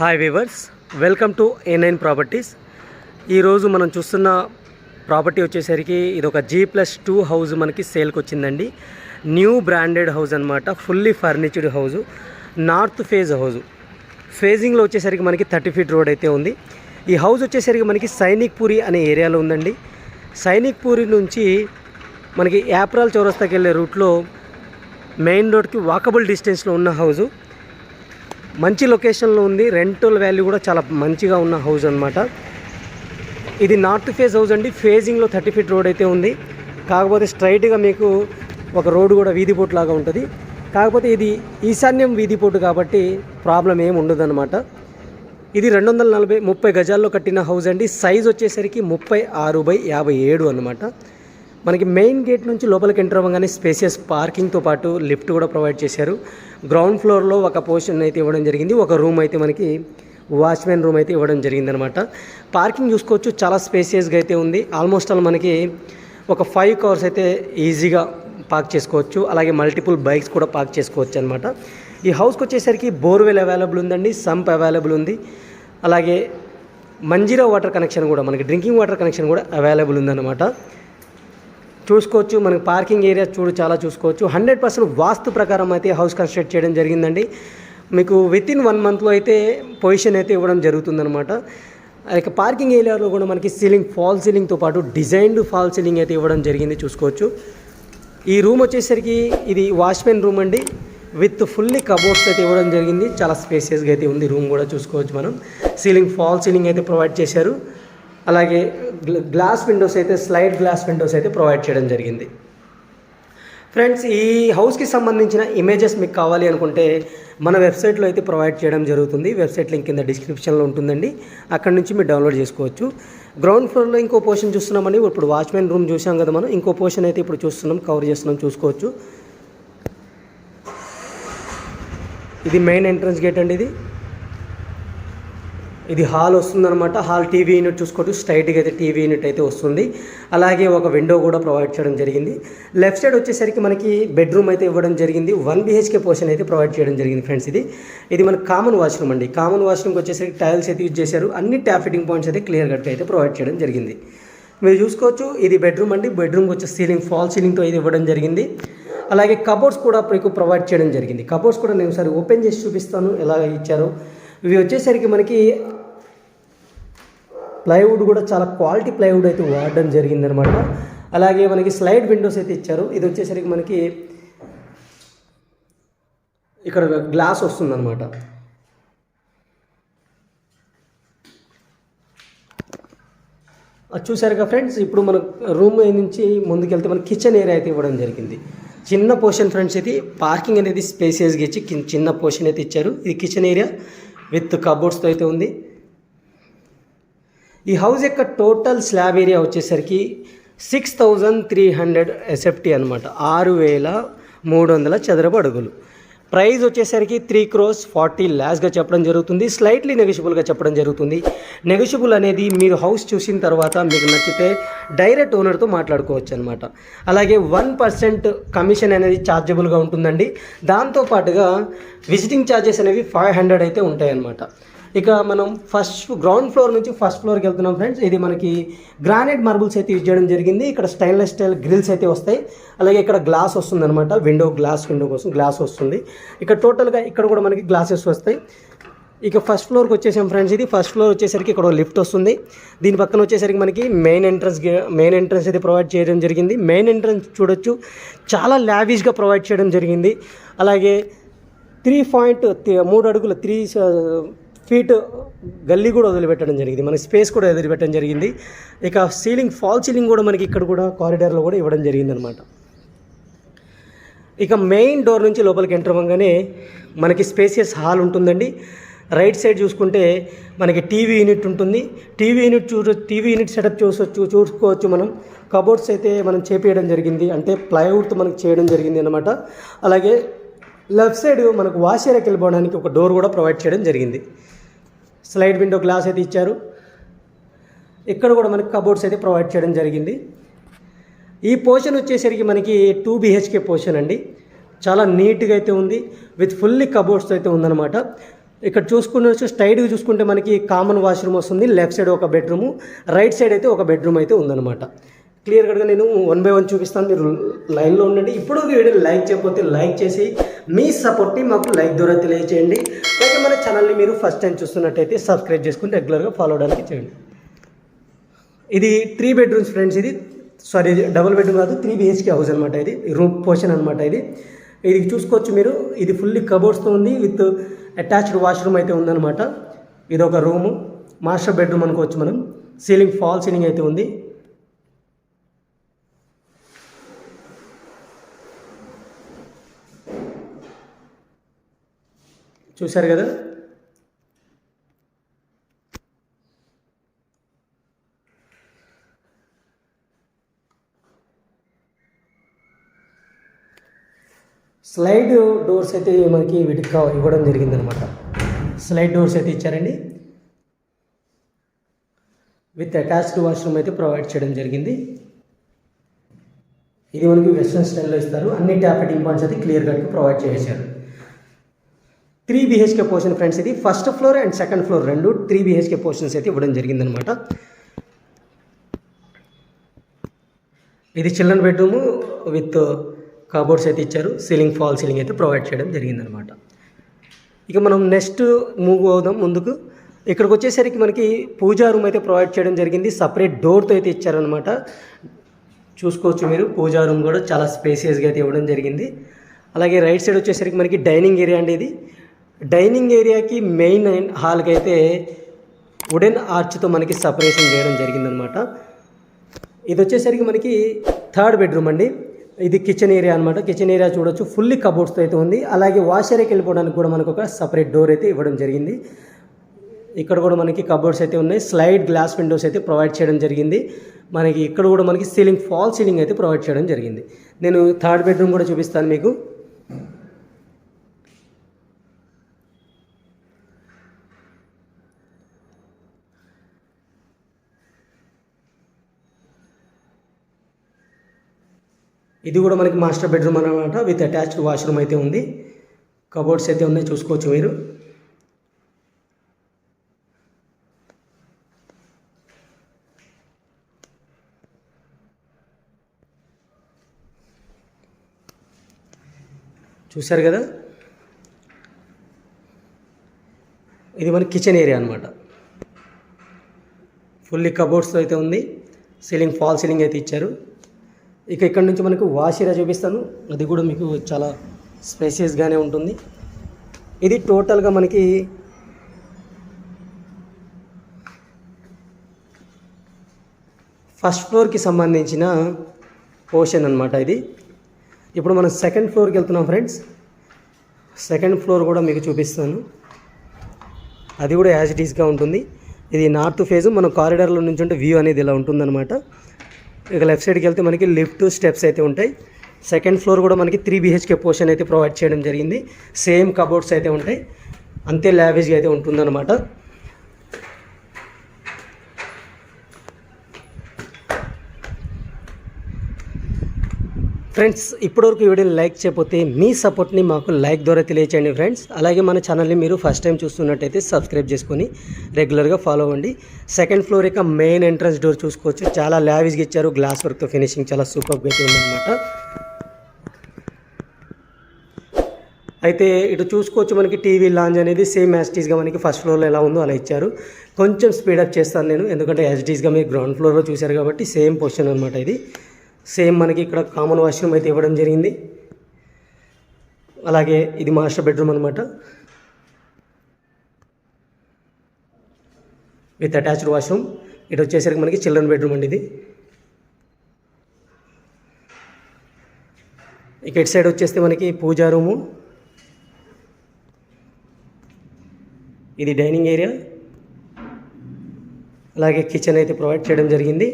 Hi viewers welcome to A nine properties. ఈరోజు మనం చూస్తున్న ప్రాపర్టీ వచ్చేసరికి ఇది ఒక జీ ప్లస్ టూ హౌస్ మనకి సేల్కి వచ్చిందండి. న్యూ బ్రాండెడ్ హౌస్ అనమాట fully furnished house north face house ఫేజింగ్లో వచ్చేసరికి మనకి థర్టీ ఫీట్ రోడ్ అయితే ఉంది. ఈ హౌస్ వచ్చేసరికి మనకి సైనిక్ పూరి అనే ఏరియాలో ఉందండి. సైనిక్ పూరి నుంచి మనకి యాప్రాల్ చౌరస్తాకి వెళ్ళే రూట్లో మెయిన్ రోడ్కి వాకబుల్ డిస్టెన్స్లో ఉన్న హౌజు మంచి లొకేషన్లో ఉంది. రెంటల్ వాల్యూ కూడా చాలా మంచిగా ఉన్న హౌస్ అనమాట ఇది నార్త్ ఫేజ్ హౌస్ అండి. ఫేజింగ్లో థర్టీ ఫీట్ రోడ్ అయితే ఉంది. కాకపోతే స్ట్రైట్గా మీకు ఒక రోడ్డు కూడా వీధి పోటు లాగా ఉంటుంది. కాకపోతే ఇది ఈశాన్యం వీధి పోటు కాబట్టి ప్రాబ్లం ఏమి ఉండదన్నమాట. ఇది రెండు వందల నలభై ముప్పై గజాల్లో కట్టిన హౌస్ అండి. సైజ్ వచ్చేసరికి ముప్పై ఆరు బై యాభై ఏడు అనమాట మనకి మెయిన్ గేట్ నుంచి లోపలికి ఎంటర్ అవ్వగానే స్పేసియస్ పార్కింగ్తో పాటు లిఫ్ట్ కూడా ప్రొవైడ్ చేశారు. గ్రౌండ్ ఫ్లోర్లో ఒక పోర్షన్ అయితే ఇవ్వడం జరిగింది. ఒక రూమ్ అయితే మనకి వాచ్మెన్ రూమ్ అయితే ఇవ్వడం జరిగిందనమాట. పార్కింగ్ చూసుకోవచ్చు. చాలా స్పేసియస్గా అయితే ఉంది. ఆల్మోస్ట్ ఆల్ మనకి ఒక ఫైవ్ కార్స్ అయితే ఈజీగా పార్క్ చేసుకోవచ్చు. అలాగే మల్టిపుల్ బైక్స్ కూడా పార్క్ చేసుకోవచ్చు అనమాట. ఈ హౌస్కి వచ్చేసరికి బోర్వెల్ అవైలబుల్ ఉందండి. సంప్ అవైలబుల్ ఉంది. అలాగే మంజీరా వాటర్ కనెక్షన్ కూడా మనకి డ్రింకింగ్ వాటర్ కనెక్షన్ కూడా అవైలబుల్ ఉందన్నమాట. చూసుకోవచ్చు. మనకు పార్కింగ్ ఏరియా చూడు చాలా చూసుకోవచ్చు. హండ్రెడ్ పర్సెంట్ వాస్తు ప్రకారం అయితే హౌస్ కన్స్ట్రక్ట్ చేయడం జరిగిందండి. మీకు విత్ ఇన్ వన్ మంత్లో అయితే పొజిషన్ అయితే ఇవ్వడం జరుగుతుందనమాట ఇక పార్కింగ్ ఏరియాలో కూడా మనకి సీలింగ్ ఫాల్ సీలింగ్తో పాటు డిజైన్డ్ ఫాల్ సీలింగ్ అయితే ఇవ్వడం జరిగింది చూసుకోవచ్చు. ఈ రూమ్ వచ్చేసరికి ఇది వాచ్మెన్ రూమ్ అండి. విత్ ఫుల్లీ కబోర్డ్స్ అయితే ఇవ్వడం జరిగింది. చాలా స్పేసియస్గా అయితే ఉంది రూమ్ కూడా చూసుకోవచ్చు మనం. సీలింగ్ ఫాల్ సీలింగ్ అయితే ప్రొవైడ్ చేశారు. అలాగే గ్లాస్ విండోస్ అయితే స్లైడ్ గ్లాస్ విండోస్ అయితే ప్రొవైడ్ చేయడం జరిగింది. ఫ్రెండ్స్ ఈ హౌస్కి సంబంధించిన ఇమేజెస్ మీకు కావాలి అనుకుంటే మన వెబ్సైట్లో అయితే ప్రొవైడ్ చేయడం జరుగుతుంది. వెబ్సైట్ లింక్ కింద డిస్క్రిప్షన్లో ఉంటుందండి. అక్కడ నుంచి మీరు డౌన్లోడ్ చేసుకోవచ్చు. గ్రౌండ్ ఫ్లోర్లో ఇంకో పోర్షన్ చూస్తున్నామని ఇప్పుడు వాచ్మెన్ రూమ్ చూసాం కదా మనం. ఇంకో పోర్షన్ అయితే ఇప్పుడు చూస్తున్నాం. కవర్ చేస్తున్నాం. చూసుకోవచ్చు. ఇది మెయిన్ ఎంట్రన్స్ గేట్ అండి ఇది. ఇది హాల్ వస్తుందన్నమాట. హాల్ టీవీ యూనిట్ చూసుకోవచ్చు. స్ట్రైట్గా అయితే టీవీ యూనిట్ అయితే వస్తుంది. అలాగే ఒక విండో కూడా ప్రొవైడ్ చేయడం జరిగింది. లెఫ్ట్ సైడ్ వచ్చేసరికి మనకి బెడ్రూమ్ అయితే ఇవ్వడం జరిగింది. వన్ బీహెచ్కే పోర్షన్ అయితే ప్రొవైడ్ చేయడం జరిగింది ఫ్రెండ్స్ ఇది. ఇది మన కామన్ వాష్రూమ్ అండి. కామన్ వాష్రూమ్కి వచ్చేసరికి టైల్స్ అయితే యూజ్ చేశారు. అన్ని ట్యాప్ ఫిట్టింగ్ పాయింట్స్ అయితే క్లియర్ కట్గా అయితే ప్రొవైడ్ చేయడం జరిగింది. మీరు చూసుకోవచ్చు ఇది బెడ్రూమ్ అండి. బెడ్రూమ్కి వచ్చే సీలింగ్ ఫాల్ సీలింగ్తో ఇది ఇవ్వడం జరిగింది. అలాగే కబోర్డ్స్ కూడా మీకు ప్రొవైడ్ చేయడం జరిగింది. కబోర్డ్స్ కూడా నేను ఒకసారి ఓపెన్ చేసి చూపిస్తాను. ఎలా ఇచ్చారో. ఇవి వచ్చేసరికి మనకి ప్లైవుడ్ కూడా చాలా క్వాలిటీ ప్లైవుడ్ అయితే వాడడం జరిగిందనమాట అలాగే మనకి స్లైడ్ విండోస్ అయితే ఇచ్చారు. ఇది వచ్చేసరికి మనకి ఇక్కడ గ్లాస్ వస్తుందన్నమాట. అది చూసారుగా ఫ్రెండ్స్ ఇప్పుడు మన రూమ్ నుంచి ముందుకెళ్తే మన కిచెన్ ఏరియా అయితే ఇవ్వడం జరిగింది. చిన్న పోర్షన్ ఫ్రెండ్స్ అయితే పార్కింగ్ అనేది స్పేసియస్గా ఇచ్చి చిన్న పోర్షన్ అయితే ఇచ్చారు. ఇది కిచెన్ ఏరియా విత్ కబోర్డ్స్తో అయితే ఉంది. ఈ హౌస్ యొక్క టోటల్ స్లాబ్ ఏరియా వచ్చేసరికి six thousand three hundred SFT అనమాట ఆరు వేల మూడు వందల చదరపు అడుగులు. ప్రైజ్ వచ్చేసరికి త్రీ క్రోస్ ఫార్టీ ల్యాక్స్గా చెప్పడం జరుగుతుంది. స్లైట్లీ నెగోషియబుల్గా చెప్పడం జరుగుతుంది. నెగోషియబుల్ అనేది మీరు హౌస్ చూసిన తర్వాత మీకు నచ్చితే డైరెక్ట్ ఓనర్తో మాట్లాడుకోవచ్చు అనమాట అలాగే వన్ పర్సెంట్ కమిషన్ అనేది ఛార్జబుల్గా ఉంటుందండి. దాంతోపాటుగా విజిటింగ్ ఛార్జెస్ అనేవి ఫైవ్ హండ్రెడ్ అయితే ఉంటాయన్నమాట. ఇక మనం ఫస్ట్ గ్రౌండ్ ఫ్లోర్ నుంచి ఫస్ట్ ఫ్లోర్కి వెళ్తున్నాం ఫ్రెండ్స్ ఇది మనకి గ్రానైట్ మార్బుల్స్ అయితే యూజ్ చేయడం జరిగింది. ఇక్కడ స్టైన్లెస్ స్టైల్ గ్రిల్స్ అయితే వస్తాయి. అలాగే ఇక్కడ గ్లాస్ వస్తుంది అనమాట విండో గ్లాస్ విండో కోసం గ్లాస్ వస్తుంది. ఇక్కడ టోటల్గా ఇక్కడ కూడా మనకి గ్లాసెస్ వస్తాయి. ఇక ఫస్ట్ ఫ్లోర్కి వచ్చేసాం ఫ్రెండ్స్ ఇది ఫస్ట్ ఫ్లోర్ వచ్చేసరికి ఇక్కడ లిఫ్ట్ వస్తుంది. దీని పక్కన వచ్చేసరికి మనకి మెయిన్ ఎంట్రన్స్ మెయిన్ ఎంట్రన్స్ అయితే ప్రొవైడ్ చేయడం జరిగింది. మెయిన్ ఎంట్రన్స్ చూడొచ్చు. చాలా లావిష్గా ప్రొవైడ్ చేయడం జరిగింది. అలాగే త్రీ పాయింట్ మూడు అడుగుల త్రీ ఫీట్ గల్లీ కూడా వదిలిపెట్టడం జరిగింది. మనకి స్పేస్ కూడా వదిలిపెట్టడం జరిగింది. ఇక సీలింగ్ ఫాల్ సీలింగ్ కూడా మనకి ఇక్కడ కూడా కారిడార్లో కూడా ఇవ్వడం జరిగింది అనమాట ఇక మెయిన్ డోర్ నుంచి లోపలికి ఎంటర్ అవ్వగానే మనకి స్పేసియస్ హాల్ ఉంటుందండి. రైట్ సైడ్ చూసుకుంటే మనకి టీవీ యూనిట్ ఉంటుంది. టీవీ యూనిట్ చూ టీవీ యూనిట్ సెటప్ చూసొచ్చు చూసుకోవచ్చు మనం. కబోర్డ్స్ అయితే మనం చేపేయడం జరిగింది. అంటే ప్లైవుడ్తో మనకి చేయడం జరిగింది అనమాట అలాగే లెఫ్ట్ సైడ్ మనకు వాష్ ఏరియాకి వెళ్ళిపోవడానికి ఒక డోర్ కూడా ప్రొవైడ్ చేయడం జరిగింది. స్లైడ్ విండో గ్లాస్ అయితే ఇచ్చారు. ఇక్కడ కూడా మనకి కబోర్డ్స్ అయితే ప్రొవైడ్ చేయడం జరిగింది. ఈ పోర్షన్ వచ్చేసరికి మనకి టూ బిహెచ్కే పోర్షన్ అండి. చాలా నీట్గా అయితే ఉంది. విత్ ఫుల్లీ కబోర్డ్స్ అయితే ఉందన్నమాట. ఇక్కడ చూసుకుని వచ్చి స్ట్రైట్గా చూసుకుంటే మనకి కామన్ వాష్రూమ్ వస్తుంది. లెఫ్ట్ సైడ్ ఒక బెడ్రూము రైట్ సైడ్ అయితే ఒక బెడ్రూమ్ అయితే ఉందన్నమాట. క్లియర్ కట్గా నేను వన్ బై వన్ చూపిస్తాను. మీరు లైన్లో ఉండండి. ఇప్పుడు వీడియో లైక్ చేయకపోతే లైక్ చేసి మీ సపోర్ట్ని మాకు లైక్ ద్వారా తెలియజేయండి అయితే మన ఛానల్ని మీరు ఫస్ట్ టైం చూస్తున్నట్టయితే సబ్స్క్రైబ్ చేసుకుని రెగ్యులర్గా ఫాలో అవడానికి చేయండి. ఇది త్రీ బెడ్రూమ్స్ ఫ్రెండ్స్ ఇది సారీ ఇది డబుల్ బెడ్రూమ్ కాదు త్రీ బిహెచ్కే హౌస్ అనమాట ఇది. రూమ్ పోర్షన్ అనమాట ఇది. ఇది చూసుకోవచ్చు మీరు. ఇది ఫుల్లీ కబోర్డ్స్తో ఉంది. విత్ అటాచ్డ్ వాష్రూమ్ అయితే ఉందన్నమాట. ఇది ఒక రూము మాస్టర్ బెడ్రూమ్ అనుకోవచ్చు మనం. సీలింగ్ ఫాల్ సీలింగ్ అయితే ఉంది. చూశారు కదా? స్లైడ్ డోర్స్ అయితే మనకి వీటికి ఇవ్వడం జరిగిందనమాట. స్లైడ్ డోర్స్ అయితే ఇచ్చారండి. విత్ అటాచ్డ్ వాష్రూమ్ అయితే ప్రొవైడ్ చేయడం జరిగింది. ఇది మనకి వెస్ట్రన్ స్టైల్లో ఇస్తారు. అన్ని ట్యాప్ ఫిట్టింగ్ పాయింట్స్ అయితే క్లియర్ కట్గా ప్రొవైడ్ చేశారు త్రీ బిహెచ్కే పోర్షన్ ఫ్రెండ్స్ ఇది. First floor and second floor రెండు త్రీ బిహెచ్కే పోర్షన్స్ అయితే ఇవ్వడం జరిగిందనమాట ఇది చిల్డ్రన్ బెడ్రూమ్ విత్ కబోర్డ్స్ అయితే ఇచ్చారు. సీలింగ్ ఫాల్ సీలింగ్ అయితే ప్రొవైడ్ చేయడం జరిగిందనమాట ఇక మనం నెక్స్ట్ మూవ్ అవుదాం ముందుకు. ఇక్కడికి వచ్చేసరికి మనకి పూజా రూమ్ అయితే ప్రొవైడ్ చేయడం జరిగింది. సపరేట్ డోర్తో అయితే ఇచ్చారనమాట చూసుకోవచ్చు మీరు పూజా రూమ్ కూడా చాలా స్పేసియస్గా అయితే ఇవ్వడం జరిగింది. అలాగే రైట్ సైడ్ వచ్చేసరికి మనకి డైనింగ్ ఏరియా అండి ఇది. డైనింగ్ ఏరియాకి మెయిన్ హాల్కి అయితే వుడెన్ ఆర్చ్తో మనకి సపరేషన్ చేయడం జరిగిందనమాట ఇది వచ్చేసరికి మనకి థర్డ్ బెడ్రూమ్ అండి. ఇది కిచెన్ ఏరియా అనమాట కిచెన్ ఏరియా చూడొచ్చు. ఫుల్లీ కబోర్డ్స్తో అయితే ఉంది. అలాగే వాష్ వెళ్ళిపోవడానికి కూడా మనకు ఒక సపరేట్ డోర్ అయితే ఇవ్వడం జరిగింది. ఇక్కడ కూడా మనకి కబోర్డ్స్ అయితే ఉన్నాయి. స్లైడ్ గ్లాస్ విండోస్ అయితే ప్రొవైడ్ చేయడం జరిగింది. మనకి ఇక్కడ కూడా మనకి సీలింగ్ ఫాల్ సీలింగ్ అయితే ప్రొవైడ్ చేయడం జరిగింది. నేను థర్డ్ బెడ్రూమ్ కూడా చూపిస్తాను మీకు. ఇది కూడా మనకి మాస్టర్ బెడ్రూమ్ అనమాట విత్ అటాచ్డ్ వాష్రూమ్ అయితే ఉంది. కబోర్డ్స్ అయితే ఉన్నాయి చూసుకోవచ్చు మీరు. చూశారు కదా? ఇది మన కిచెన్ ఏరియా అనమాట ఫుల్లీ కబోర్డ్స్తో అయితే ఉంది. సీలింగ్ ఫాల్ సీలింగ్ అయితే ఇచ్చారు. ఇక ఇక్కడ నుంచి మనకు వాషిరా చూపిస్తాను. అది కూడా మీకు చాలా స్పేసియస్గానే ఉంటుంది. ఇది టోటల్గా మనకి ఫస్ట్ ఫ్లోర్కి సంబంధించిన పోర్షన్ అనమాట ఇది. ఇప్పుడు మనం సెకండ్ ఫ్లోర్కి వెళ్తున్నాం ఫ్రెండ్స్ సెకండ్ ఫ్లోర్ కూడా మీకు చూపిస్తాను. అది కూడా యాజ్ ఇట్ ఈస్గా ఉంటుంది. ఇది నార్త్ ఫేజ్ మనం కారిడార్లో నుంచి ఉంటే వ్యూ అనేది ఇలా ఉంటుందన్నమాట. ఇక లెఫ్ట్ సైడ్కి వెళ్తే మనకి లిఫ్ట్ స్టెప్స్ అయితే ఉంటాయి. సెకండ్ ఫ్లోర్ కూడా మనకి త్రీ బీహెచ్కే పోర్షన్ అయితే ప్రొవైడ్ చేయడం జరిగింది. సేమ్ కబోర్డ్స్ అయితే ఉంటాయి. అంతే లావేజ్గా అయితే ఉంటుందన్నమాట. ఫ్రెండ్స్ ఇప్పటివరకు ఈ వీడియోని లైక్ చేయకపోతే మీ సపోర్ట్ని మాకు లైక్ ద్వారా తెలియచేయండి ఫ్రెండ్స్. అలాగే మన ఛానల్ని మీరు ఫస్ట్ టైం చూస్తున్నట్టయితే సబ్స్క్రైబ్ చేసుకొని రెగ్యులర్గా ఫాలో అవ్వండి. సెకండ్ ఫ్లోర్ యొక్క మెయిన్ ఎంట్రన్స్ డోర్ చూసుకోవచ్చు. చాలా లావిజ్గా ఇచ్చారు. గ్లాస్ వర్క్తో ఫినిషింగ్ చాలా సూపర్గా అయితే ఉందన్నమాట. అయితే ఇటు చూసుకోవచ్చు మనకి టీవీ లాంజ్ అనేది సేమ్ యాజ్టీస్గా మనకి ఫస్ట్ ఫ్లోర్లో ఎలా ఉందో అలా ఇచ్చారు. కొంచెం స్పీడప్ చేస్తాను నేను ఎందుకంటే యాజ్టీస్గా మీరు గ్రౌండ్ ఫ్లోర్లో చూశారు కాబట్టి సేమ్ పొజిషన్ అనమాట ఇది. సేమ్ మనకి ఇక్కడ కామన్ వాష్రూమ్ అయితే ఇవ్వడం జరిగింది. అలాగే ఇది మాస్టర్ బెడ్రూమ్ అనమాట విత్ అటాచ్డ్ వాష్రూమ్ ఇటు వచ్చేసరికి మనకి చిల్డ్రన్ బెడ్రూమ్ అండి ఇది. ఇక ఇటు సైడ్ వచ్చేస్తే మనకి పూజా రూము ఇది డైనింగ్ ఏరియా అలాగే కిచెన్ అయితే ప్రొవైడ్ చేయడం జరిగింది.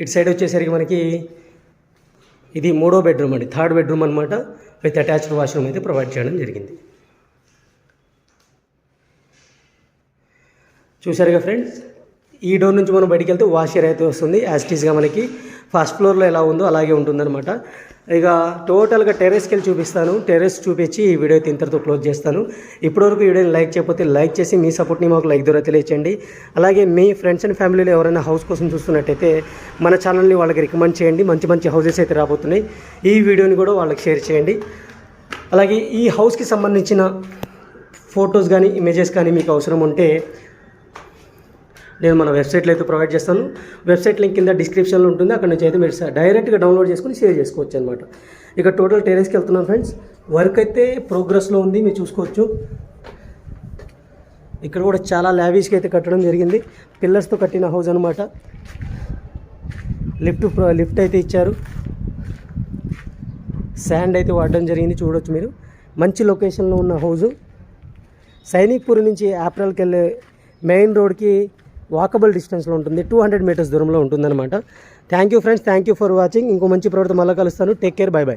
ఇటు సైడ్ వచ్చేసరికి మనకి ఇది మూడో బెడ్రూమ్ అండి. థర్డ్ బెడ్రూమ్ అనమాట విత్ అటాచ్డ్ వాష్రూమ్ అయితే ప్రొవైడ్ చేయడం జరిగింది. చూసారుగా ఫ్రెండ్స్? ఈ డోర్ నుంచి మనం బయటికి వెళ్తే వాష్ ఏరియా అయితే వస్తుంది. యాస్టీస్గా మనకి ఫస్ట్ ఫ్లోర్లో ఎలా ఉందో అలాగే ఉంటుందన్నమాట. ఇక టోటల్గా టెర్రస్కి వెళ్ళి చూపిస్తాను. టెర్రస్ చూపించి ఈ వీడియో అయితే ఇంతటితో క్లోజ్ చేస్తాను. ఇప్పటివరకు వీడియోని లైక్ చేయకపోతే లైక్ చేసి మీ సపోర్ట్ని మాకు లైక్ ద్వారా తెలియచేయండి. అలాగే మీ ఫ్రెండ్స్ అండ్ ఫ్యామిలీలో ఎవరైనా హౌస్ కోసం చూస్తున్నట్టయితే మన ఛానల్ని వాళ్ళకి రికమెండ్ చేయండి. మంచి మంచి హౌసెస్ అయితే రాబోతున్నాయి. ఈ వీడియోని కూడా వాళ్ళకి షేర్ చేయండి. అలాగే ఈ హౌస్కి సంబంధించిన ఫొటోస్ కానీ ఇమేజెస్ కానీ మీకు అవసరం ఉంటే నేను మన వెబ్సైట్లో అయితే ప్రొవైడ్ చేస్తాను. వెబ్సైట్ లింక్ కింద డిస్క్రిప్షన్లో ఉంటుంది. అక్కడ నుంచి అయితే మీరు డైరెక్ట్గా డౌన్లోడ్ చేసుకుని షేర్ చేసుకోవచ్చు అనమాట ఇక టోటల్ టెరెస్కి వెళ్తున్నాను ఫ్రెండ్స్. వర్క్ అయితే ప్రోగ్రెస్లో ఉంది. మీరు చూసుకోవచ్చు. ఇక్కడ కూడా చాలా లావిష్గా అయితే కట్టడం జరిగింది. పిల్లర్స్తో కట్టిన హౌస్ అనమాట లిఫ్ట్ లిఫ్ట్ అయితే ఇచ్చారు. శాండ్ అయితే వాడడం జరిగింది. చూడొచ్చు మీరు. మంచి లొకేషన్లో ఉన్న హౌజు సైనిక్పూర్ నుంచి ఏప్రిల్కి వెళ్ళే మెయిన్ రోడ్కి వాకబుల్ డిస్టెన్స్లో ఉంటుంది. టూ హండ్రెడ్ మీటర్స్ దూరంలో ఉంటుందన్నమాట. Thank you friends thank you for watching ఇంకో మంచి ప్రోడక్ట్ మళ్ళీ కలుస్తాను. Take care bye by